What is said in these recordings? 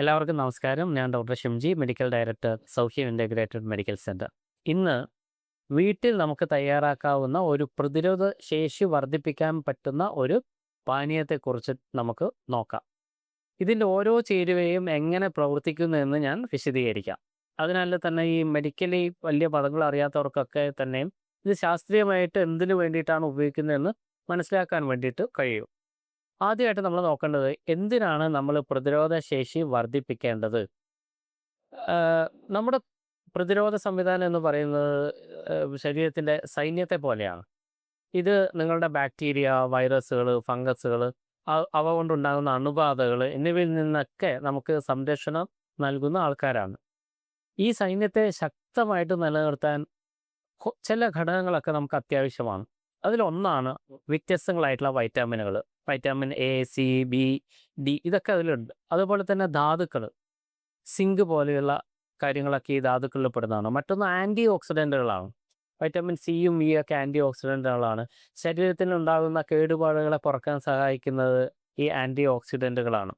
എല്ലാവർക്കും നമസ്കാരം. ഞാൻ doctor Shimji medical director Saukhyam integrated medical centre ഇന്ന് വീട്ടിൽ നമുക്ക് തയ്യാറാക്കാവുന്ന ഒരു പ്രതിരോധ ശേഷി വർദ്ധിപ്പിക്കാൻ പറ്റുന്ന ഒരു പാനീയത്തെക്കുറിച്ച് നമുക്ക് നോക്കാം. ഇതിന്റെ ഓരോ ചേരുവയും എങ്ങനെ പ്രവർത്തിക്കുന്നു എന്ന് ഞാൻ വിശദീകരിക്കാം. അതിനാൽ തന്നെ ഈ മെഡിക്കലി വലിയ പദങ്ങൾ അറിയാത്തവർക്കൊക്കെ തന്നെയും ഇത് ശാസ്ത്രീയമായിട്ട് എന്തിനു വേണ്ടിയിട്ടാണ് ഉപയോഗിക്കുന്നതെന്ന് മനസ്സിലാക്കാൻ വേണ്ടിയിട്ട് കഴിയും. ആദ്യമായിട്ട് നമ്മൾ നോക്കേണ്ടത് എന്തിനാണ് നമ്മൾ പ്രതിരോധ ശേഷി വർദ്ധിപ്പിക്കേണ്ടത്? നമ്മുടെ പ്രതിരോധ സംവിധാനം എന്ന് പറയുന്നത് ശരീരത്തിന്റെ സൈന്യത്തെ പോലെയാണ്. ഇത് നിങ്ങളുടെ ബാക്ടീരിയ വൈറസുകൾ ഫംഗസുകൾ അവ കൊണ്ടുണ്ടാകുന്ന അണുബാധകൾ എന്നിവയിൽ നിന്നൊക്കെ നമുക്ക് സംരക്ഷണം നൽകുന്ന ആൾക്കാരാണ്. ഈ സൈന്യത്തെ ശക്തമായിട്ട് നിലനിർത്താൻ ചില ഘടകങ്ങളൊക്കെ നമുക്ക് അത്യാവശ്യമാണ്. അതിലൊന്നാണ് വ്യത്യസ്തങ്ങളായിട്ടുള്ള വൈറ്റാമിനുകൾ vitamin A C B D ഇതൊക്കെ അതിലുണ്ട്. അതുപോലെ തന്നെ ധാതുക്കൾ സിങ്ക് പോലെയുള്ള കാര്യങ്ങളൊക്കെ ഈ ധാതുക്കളിൽ പെടുന്നതാണ്. മറ്റൊന്ന് ആന്റി ഓക്സിഡന്റുകളാണ് വൈറ്റമിൻ സിയും ഇ ഒക്കെ ആന്റി ഓക്സിഡന്റുകളാണ് ശരീരത്തിൽ ഉണ്ടാകുന്ന കേടുപാടുകളെ കുറയ്ക്കാൻ സഹായിക്കുന്നത് ഈ ആന്റി ഓക്സിഡന്റുകളാണ്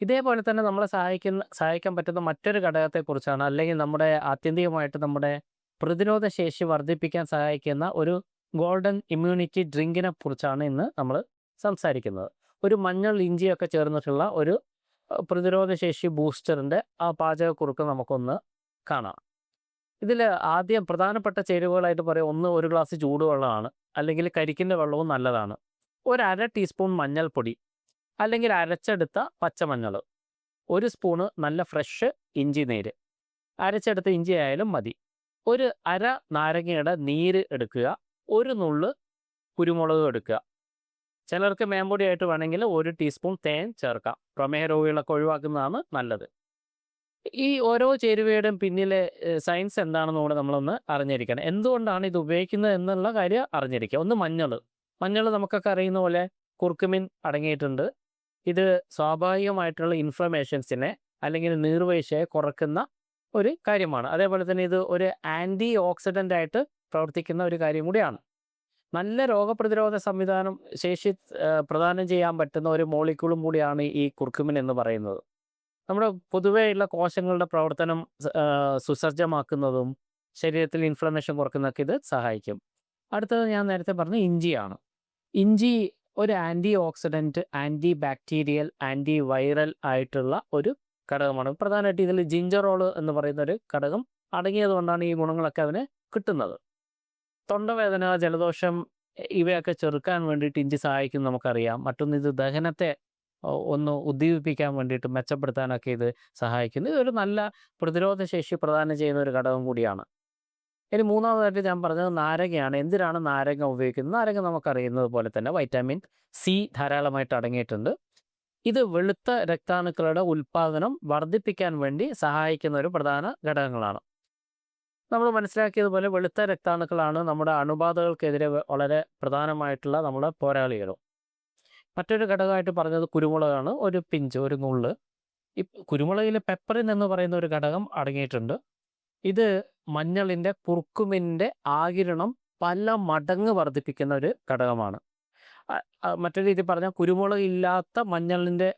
ഇതേപോലെ തന്നെ നമ്മളെ സഹായിക്കുന്ന സഹായിക്കാൻ പറ്റുന്ന മറ്റൊരു ഘടകത്തെക്കുറിച്ചാണ് അല്ലെങ്കിൽ നമ്മുടെ ആത്യന്തികമായിട്ട് നമ്മുടെ പ്രതിരോധ ശേഷി വർദ്ധിപ്പിക്കാൻ സഹായിക്കുന്ന ഒരു ഗോൾഡൻ ഇമ്മ്യൂണിറ്റി ഡ്രിങ്കിനെ കുറിച്ചാണ് ഇന്ന് നമ്മൾ സംസാരിക്കുന്നത്. ഒരു മഞ്ഞൾ ഇഞ്ചിയൊക്കെ ചേർന്നിട്ടുള്ള ഒരു പ്രതിരോധശേഷി പ്രതിരോധ ശേഷി ബൂസ്റ്ററിന്റെ ആ പാചകക്കുറുക്ക് നമുക്കൊന്ന് കാണാം. ഇതിൽ ആദ്യം പ്രധാനപ്പെട്ട ചേരുവകളായിട്ട് പറയാം. ഒന്ന് ഒരു ഗ്ലാസ് ചൂടുവെള്ളമാണ്. അല്ലെങ്കിൽ കരിക്കിന്റെ വെള്ളവും നല്ലതാണ്. ഒരു അര ടീസ്പൂൺ മഞ്ഞൾപ്പൊടി. അല്ലെങ്കിൽ അരച്ചെടുത്ത പച്ചമഞ്ഞൾ. ഒരു സ്പൂണ് നല്ല ഫ്രഷ് ഇഞ്ചി നീര്. അരച്ചെടുത്ത ഇഞ്ചി ആയാലും മതി. ഒരു അര നാരങ്ങയുടെ നീര് എടുക്കുക. ഒരു നുള്ള് കുരുമുളക് എടുക്കുക. ചിലർക്ക് മേമ്പൊടിയായിട്ട് വേണമെങ്കിൽ ഒരു ടീസ്പൂൺ തേൻ ചേർക്കാം. പ്രമേഹ രോഗികളൊക്കെ ഒഴിവാക്കുന്നതാണ് നല്ലത്. ഈ ഓരോ ചേരുവയുടെയും പിന്നിലെ സയൻസ് എന്താണെന്ന് കൂടെ നമ്മളൊന്ന് അറിഞ്ഞിരിക്കണം. എന്തുകൊണ്ടാണ് ഇത് ഉപയോഗിക്കുന്നത് എന്നുള്ള കാര്യം അറിഞ്ഞിരിക്കുക. ഒന്ന് മഞ്ഞൾ. മഞ്ഞൾ നമുക്കൊക്കെ അറിയുന്ന പോലെ കുർക്കുമിൻ അടങ്ങിയിട്ടുണ്ട്. ഇത് സ്വാഭാവികമായിട്ടുള്ള ഇൻഫ്ലമേഷൻസിനെ അല്ലെങ്കിൽ നീർവീഴ്ചയെ കുറക്കുന്ന ഒരു കാര്യമാണ്. അതേപോലെ തന്നെ ഇത് ഒരു ആന്റി ഓക്സിഡന്റ് ആയിട്ട് പ്രവർത്തിക്കുന്ന ഒരു കാര്യം കൂടിയാണ്. നല്ല രോഗപ്രതിരോധ സംവിധാനം ശേഷി പ്രദാനം ചെയ്യാൻ പറ്റുന്ന ഒരു മോളിക്യൂളും കൂടിയാണ് ഈ കുർക്കുമിൻ എന്ന് പറയുന്നത്. നമ്മുടെ പൊതുവെയുള്ള കോശങ്ങളുടെ പ്രവർത്തനം സുസജ്ജമാക്കുന്നതും ശരീരത്തിൽ ഇൻഫ്ലമേഷൻ കുറക്കുന്നതൊക്കെ ഇത് സഹായിക്കും. അടുത്തത് ഞാൻ നേരത്തെ പറഞ്ഞ ഇഞ്ചിയാണ്. ഇഞ്ചി ഒരു anti oxidant anti bacterial anti viral ആയിട്ടുള്ള ഒരു ഘടകമാണ്. പ്രധാനമായിട്ട് ഇതിൽ ജിഞ്ചറോൾ എന്ന് പറയുന്ന ഒരു ഘടകം അടങ്ങിയത് കൊണ്ടാണ് ഈ ഗുണങ്ങളൊക്കെ അതിന് കിട്ടുന്നത്. തൊണ്ടവേദന ജലദോഷം ഇവയൊക്കെ ചെറുക്കാൻ വേണ്ടിയിട്ട് ഇഞ്ചി സഹായിക്കും നമുക്കറിയാം. മറ്റൊന്ന് ഇത് ദഹനത്തെ ഒന്ന് ഉദ്ദീപിപ്പിക്കാൻ വേണ്ടിയിട്ട് മെച്ചപ്പെടുത്താനൊക്കെ ഇത് സഹായിക്കുന്നു. ഇതൊരു നല്ല പ്രതിരോധ ശേഷി പ്രദാനം ചെയ്യുന്ന ഒരു ഘടകം കൂടിയാണ്. ഇനി മൂന്നാമതായിട്ട് ഞാൻ പറഞ്ഞത് നാരങ്ങയാണ്. എന്തിനാണ് നാരങ്ങ ഉപയോഗിക്കുന്നത്? നാരങ്ങ നമുക്കറിയുന്നത് പോലെ തന്നെ വൈറ്റാമിൻ സി ധാരാളമായിട്ട് അടങ്ങിയിട്ടുണ്ട്. ഇത് വെളുത്ത രക്താണുക്കളുടെ ഉൽപ്പാദനം വർദ്ധിപ്പിക്കാൻ വേണ്ടി സഹായിക്കുന്ന ഒരു പ്രധാന ഘടകങ്ങളാണ്. നമ്മൾ മനസ്സിലാക്കിയതുപോലെ വെളുത്ത രക്താണുക്കളാണ് നമ്മുടെ അണുബാധകൾക്കെതിരെ വളരെ പ്രധാനമായിട്ടുള്ള നമ്മുടെ പോരാളികളും. മറ്റൊരു ഘടകമായിട്ട് പറഞ്ഞത് കുരുമുളകാണ് ഒരു പിഞ്ച് ഒരു നുള്ള്. ഈ കുരുമുളകിൽ പെപ്പറിൻ എന്ന് പറയുന്ന ഒരു ഘടകം അടങ്ങിയിട്ടുണ്ട്. ഇത് മഞ്ഞളിന്റെ കുർക്കുമിന്റെ ആകിരണം പല മടങ്ങ് വർദ്ധിപ്പിക്കുന്ന ഒരു ഘടകമാണ്. മറ്റൊരു രീതി പറഞ്ഞാൽ കുരുമുളക് ഇല്ലാത്ത മഞ്ഞളിന്റെ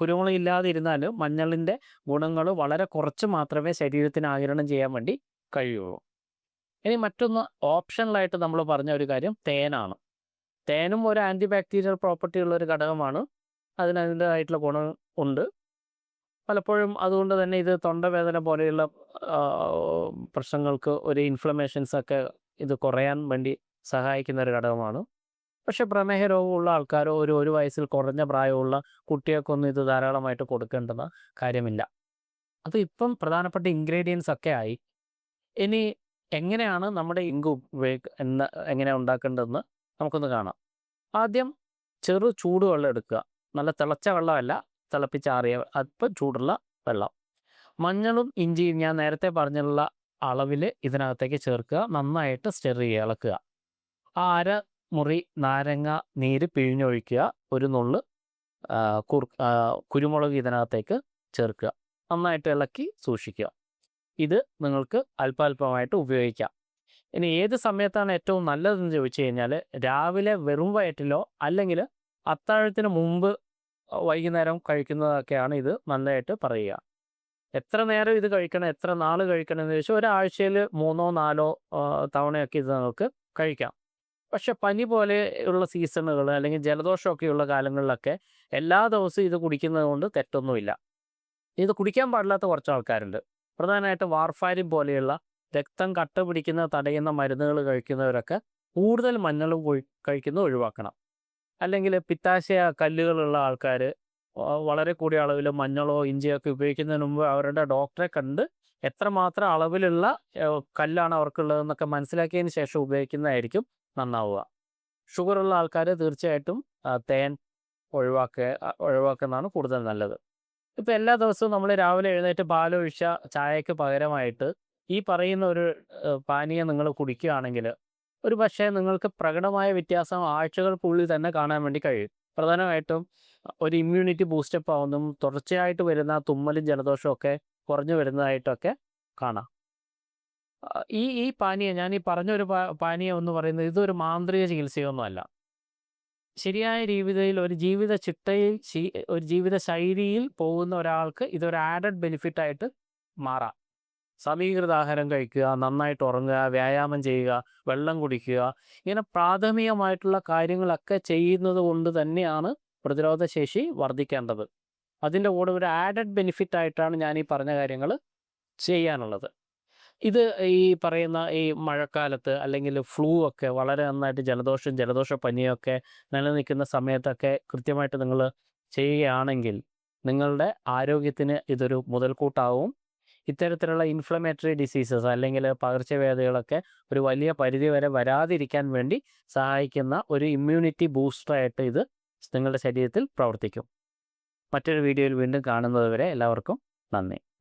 കുരുമുളക് ഇല്ലാതെ ഇരുന്നാലും മഞ്ഞളിന്റെ ഗുണങ്ങൾ വളരെ കുറച്ച് മാത്രമേ ശരീരത്തിന് ആകിരണം ചെയ്യാൻ വേണ്ടി കഴിയുള്ളൂ. ഇനി മറ്റൊന്ന് ഓപ്ഷണലായിട്ട് നമ്മൾ പറഞ്ഞ ഒരു കാര്യം തേനാണ്. തേനും ഒരു ആന്റി ബാക്ടീരിയൽ പ്രോപ്പർട്ടി ഉള്ള ഒരു ഘടകമാണ്. അതിനതിന്റെതായിട്ടുള്ള ഗുണം ഉണ്ട്. പലപ്പോഴും അതുകൊണ്ട് തന്നെ ഇത് തൊണ്ടവേദന പോലെയുള്ള പ്രശ്നങ്ങൾക്ക് ഒരു ഇൻഫ്ലമേഷൻസ് ഒക്കെ ഇത് കുറയാൻ വേണ്ടി സഹായിക്കുന്ന ഒരു ഘടകമാണ്. പക്ഷേ പ്രമേഹ രോഗമുള്ള ആൾക്കാരോ ഒരു ഒരു വയസ്സിൽ കുറഞ്ഞ പ്രായമുള്ള കുട്ടികൾക്കൊന്നും ഇത് ധാരാളമായിട്ട് കൊടുക്കേണ്ടുന്ന കാര്യമില്ല. അപ്പോൾ ഇപ്പം പ്രധാനപ്പെട്ട ഇൻഗ്രീഡിയൻസ് ഒക്കെ ആയി. ഇനി എങ്ങനെയാണ് നമ്മുടെ ഇങ്ക് ഉപയോഗ എന്ന എങ്ങനെ ഉണ്ടാക്കേണ്ടതെന്ന് നമുക്കൊന്ന് കാണാം. ആദ്യം ചെറു ചൂടുവെള്ളം എടുക്കുക. നല്ല തിളച്ച വെള്ളമല്ല തിളപ്പിച്ചാറിയ അല്പം ചൂടുള്ള വെള്ളം. മഞ്ഞളും ഇഞ്ചിയും ഞാൻ നേരത്തെ പറഞ്ഞുള്ള അളവിൽ ഇതിനകത്തേക്ക് ചേർക്കുക. നന്നായിട്ട് സ്റ്റെർ ചെയ്യുക ഇളക്കുക. ആ അര മുറി നാരങ്ങ നീര് പിഴിഞ്ഞൊഴിക്കുക. ഒരു നുള്ള് കുരുമുളക് ഇതിനകത്തേക്ക് ചേർക്കുക. നന്നായിട്ട് ഇളക്കി സൂക്ഷിക്കുക. ഇത് നിങ്ങൾക്ക് അല്പാൽപമായിട്ട് ഉപയോഗിക്കാം. ഇനി ഏത് സമയത്താണ് ഏറ്റവും നല്ലതെന്ന് ചോദിച്ചു കഴിഞ്ഞാൽ രാവിലെ വെറും വയറ്റിലോ അല്ലെങ്കിൽ അത്താഴത്തിന് മുമ്പ് വൈകുന്നേരം കഴിക്കുന്നതൊക്കെയാണ് ഇത് നല്ലതായിട്ട് പറയുക. എത്ര നേരം ഇത് കഴിക്കണം എത്ര നാൾ കഴിക്കണം എന്ന് ചോദിച്ചാൽ ഒരാഴ്ചയിൽ മൂന്നോ നാലോ തവണയൊക്കെ ഇത് നമുക്ക് കഴിക്കാം. പക്ഷെ പനി പോലെയുള്ള സീസണുകൾ അല്ലെങ്കിൽ ജലദോഷമൊക്കെയുള്ള കാലങ്ങളിലൊക്കെ എല്ലാ ദിവസവും ഇത് കുടിക്കുന്നത് കൊണ്ട് തെറ്റൊന്നുമില്ല. ഇത് കുടിക്കാൻ പാടില്ലാത്ത കുറച്ച് ആൾക്കാരുണ്ട്. പ്രധാനമായിട്ട് വാർഫാരിൻ പോലെയുള്ള രക്തം കട്ട പിടിക്കുന്ന തടയുന്ന മരുന്നുകൾ കഴിക്കുന്നവരൊക്കെ കൂടുതൽ മഞ്ഞളും കൊഴി- കഴിക്കുന്നത് ഒഴിവാക്കണം. അല്ലെങ്കിൽ പിത്താശയ കല്ലുകളുള്ള ആൾക്കാർ വളരെ കൂടിയ അളവിൽ മഞ്ഞളോ ഇഞ്ചിയോ ഒക്കെ ഉപയോഗിക്കുന്നതിന് മുമ്പ് അവരുടെ ഡോക്ടറെ കണ്ട് എത്രമാത്രം അളവിലുള്ള കല്ലാണ് അവർക്കുള്ളതെന്നൊക്കെ മനസ്സിലാക്കിയതിന് ശേഷം ഉപയോഗിക്കുന്നതായിരിക്കും നന്നാവുക. ഷുഗറുള്ള ആൾക്കാർ തീർച്ചയായിട്ടും തേൻ ഒഴിവാക്കുക ഒഴിവാക്കുന്നതാണ് കൂടുതൽ നല്ലത്. ഇപ്പം എല്ലാ ദിവസവും നമ്മൾ രാവിലെ എഴുന്നേറ്റ് പാലൊഴിച്ച ചായക്ക് പകരമായിട്ട് ഈ പറയുന്ന ഒരു പാനീയം നിങ്ങൾ കുടിക്കുകയാണെങ്കിൽ ഒരു പക്ഷേ നിങ്ങൾക്ക് പ്രകടമായ വ്യത്യാസം ആഴ്ചകൾക്കുള്ളിൽ തന്നെ കാണാൻ വേണ്ടി കഴിയും. പ്രധാനമായിട്ടും ഒരു ഇമ്മ്യൂണിറ്റി ബൂസ്റ്റപ്പ് ആവുന്നതും തുടർച്ചയായിട്ട് വരുന്ന തുമ്മലും ജലദോഷവും ഒക്കെ കുറഞ്ഞു വരുന്നതായിട്ടൊക്കെ കാണാം. ഈ ഈ പാനീയം ഞാൻ ഈ പറഞ്ഞൊരു പാനീയം എന്ന് പറയുന്നത് ഇതൊരു മാന്ത്രിക ചികിത്സയൊന്നുമല്ല. ശരിയായ രീതിയിൽ ഒരു ജീവിത ചിട്ടയിൽ ഒരു ജീവിത ശൈലിയിൽ പോകുന്ന ഒരാൾക്ക് ഇതൊരു ആഡഡ് ബെനിഫിറ്റ് ആയിട്ട് മാറാം. സമീകൃത ആഹാരം കഴിക്കുക നന്നായിട്ട് ഉറങ്ങുക വ്യായാമം ചെയ്യുക വെള്ളം കുടിക്കുക ഇങ്ങനെ പ്രാഥമികമായിട്ടുള്ള കാര്യങ്ങളൊക്കെ ചെയ്യുന്നത് കൊണ്ട് തന്നെയാണ് പ്രതിരോധശേഷി വർദ്ധിക്കേണ്ടത്. അതിന്റെ കൂടെ ഒരു ആഡഡ് ബെനിഫിറ്റ് ആയിട്ടാണ് ഞാൻ ഈ പറഞ്ഞ കാര്യങ്ങൾ ചെയ്യാനുള്ളത്. ഇത് ഈ പറയുന്ന ഈ മഴക്കാലത്ത് അല്ലെങ്കിൽ ഫ്ലൂ ഒക്കെ വളരെ നന്നായിട്ട് ജലദോഷം ജലദോഷ പനിയൊക്കെ നിലനിൽക്കുന്ന സമയത്തൊക്കെ കൃത്യമായിട്ട് നിങ്ങൾ ചെയ്യുകയാണെങ്കിൽ നിങ്ങളുടെ ആരോഗ്യത്തിന് ഇതൊരു മുതൽക്കൂട്ടാവും. ഇത്തരത്തിലുള്ള ഇൻഫ്ലമേറ്ററി ഡിസീസസ് അല്ലെങ്കിൽ പകർച്ചവ്യാധികളൊക്കെ ഒരു വലിയ പരിധി വരെ വരാതിരിക്കാൻ വേണ്ടി സഹായിക്കുന്ന ഒരു ഇമ്മ്യൂണിറ്റി ബൂസ്റ്ററായിട്ട് ഇത് നിങ്ങളുടെ ശരീരത്തിൽ പ്രവർത്തിക്കും. മറ്റൊരു വീഡിയോയിൽ വീണ്ടും കാണുന്നതുവരെ എല്ലാവർക്കും നന്ദി.